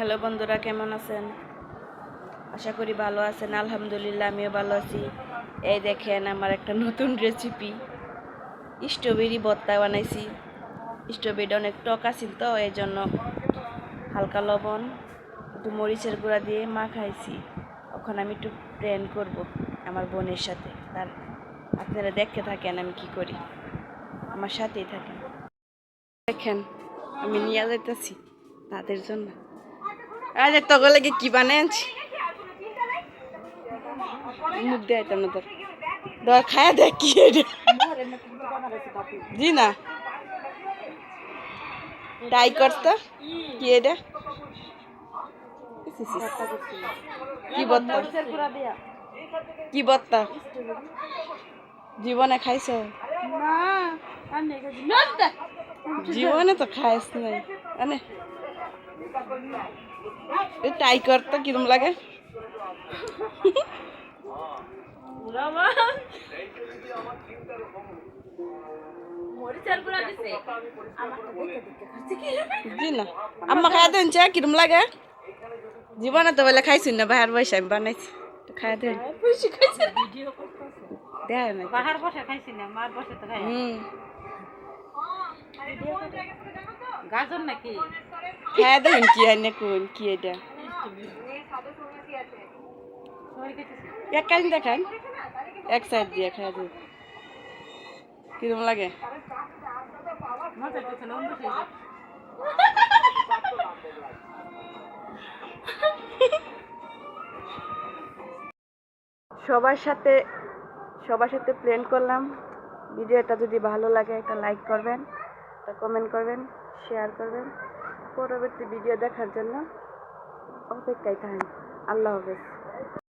Hello বন্ধুরা, কেমন আছেন? আশা করি ভালো আছেন, আলহামদুলিল্লাহ, আমিও ভালো আছি। এই দেখেন আমার একটা নতুন রেসিপি স্ট্রবেরি ভর্তা বানাইছি। স্ট্রবেরি অনেক টক আছিল তো, এই জন্য হালকা লবণ, একটু মরিচের গুঁড়া দিয়ে মাখাইছি। ওখানে আমি একটু প্ল্যান করব আমার বোনের সাথে। তার, আপনারা দেখতে থাকেন আমি কি করি। আমার সাথেই থাকেন। দেখেন, আমি নিয়ে যাইতেছি তাদের জন্য। আজ তখন লাগে কি বানিয়ে আনছি মুখ দেয় তো না তোর। ধর খায়া দেখ কি জি না। ট্রাই করতো কি এটা? কি বত্তা? কি বত্তা? জীবনে খাইছ? জীবনে তো খাইস নাই। আনে ট্রাই করতো কিরম লাগে? আম্মা খাইয়া দেন চা কিরম লাগে? জীবনে তো বলে খাইছি না বাহার বসে আমি বানাইছি। তো খাইয়া দেন। দেয় না বাহার বসে খাইছি না মার বসে তো খাই হুম। গাজর নাকি? খাইয়া দেন কি হয় কোন, কি এটা? এক কাজ দেখান। এক সাইড দিয়ে খাইয়া দেন কিরম লাগে? সবার সাথে সবার সাথে প্ল্যান করলাম। ভিডিওটা যদি ভালো লাগে, একটা লাইক করবেন, একটা কমেন্ট করবেন শেয়ার করবেন। পরবর্তী ভিডিও দেখার জন্য অপেক্ষায় থাকেন। আল্লাহ হাফেজ।